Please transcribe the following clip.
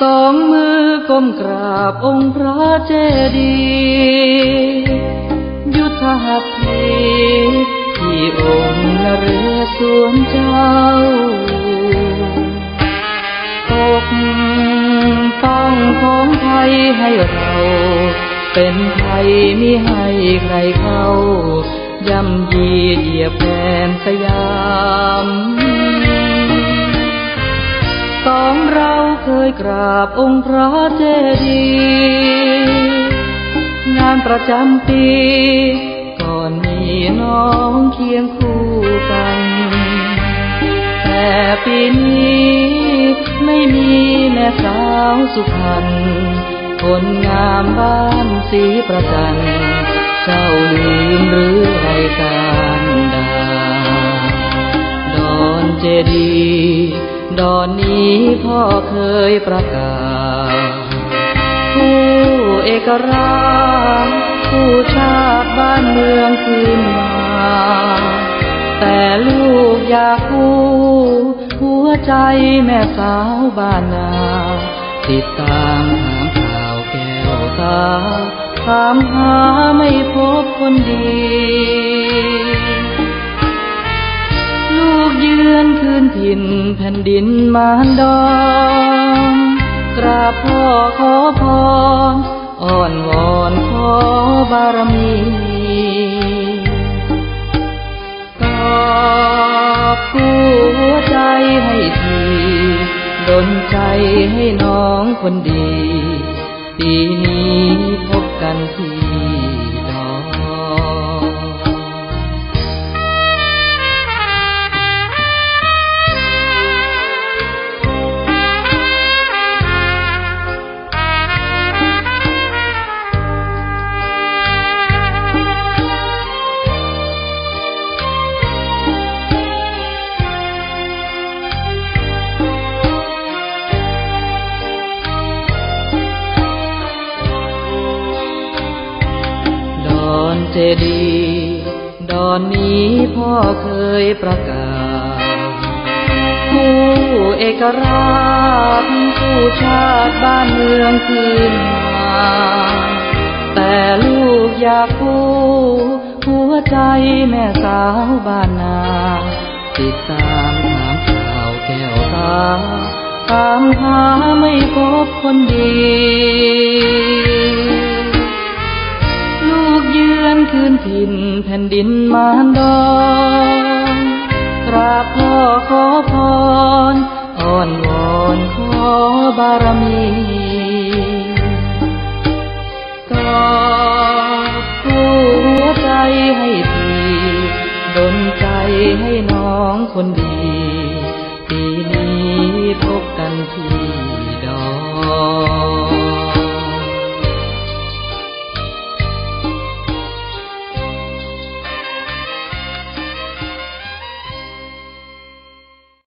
สองมือก้มกราบองค์พระเจดีย์ยุทธหัตถีที่องค์นเรศวรเจ้าปกป้องของไทยให้เรา เป็นไทยมิให้ใครเข้า ย่ำยีเหยียบแผ่นสยาม เคยกราบองค์พระเจดีย์งานประจำปี ก่อนมีน้องเคียงคู่กัน แต่ปีนี้ไม่มีแม่สาวสุพรรณคนงามบ้านสีประจันเจ้าลืมหรือไรการดาดอนเจดีย์ ดอนนี้พ่อเคยประกาศผู้เอกราชผู้ชาติบ้านเมืองคืนมา แต่ลูกอยากคู่หัวใจแม่สาวบ้านนา ติดตามถามข่าวแก้วตา ถามหาไม่พบคนดี แผ่นดินมารดอนกราบพ่อขอพรอ้อนวอนขอบารมีกอบกู้หัวใจให้ทีดนใจให้น้องคนดี ปีนี้พบกันที ดี ดอนนี้พ่อเคยประกาศ ผู้เอกราชผู้ชาติบ้านเมืองคืนมา แต่ลูกอยากคู่หัวใจแม่สาวบ้านนาติดตามถามข่าวแก้วตา ตามหาไม่พบคนดี ถิ่นแผ่นดินมารดอนกราบพ่อขอพรอ้อนวอนขอบารมีกอบผู้หัวใจให้ทีดนใจให้น้องคนดีปีนี้พบกันที่ดอน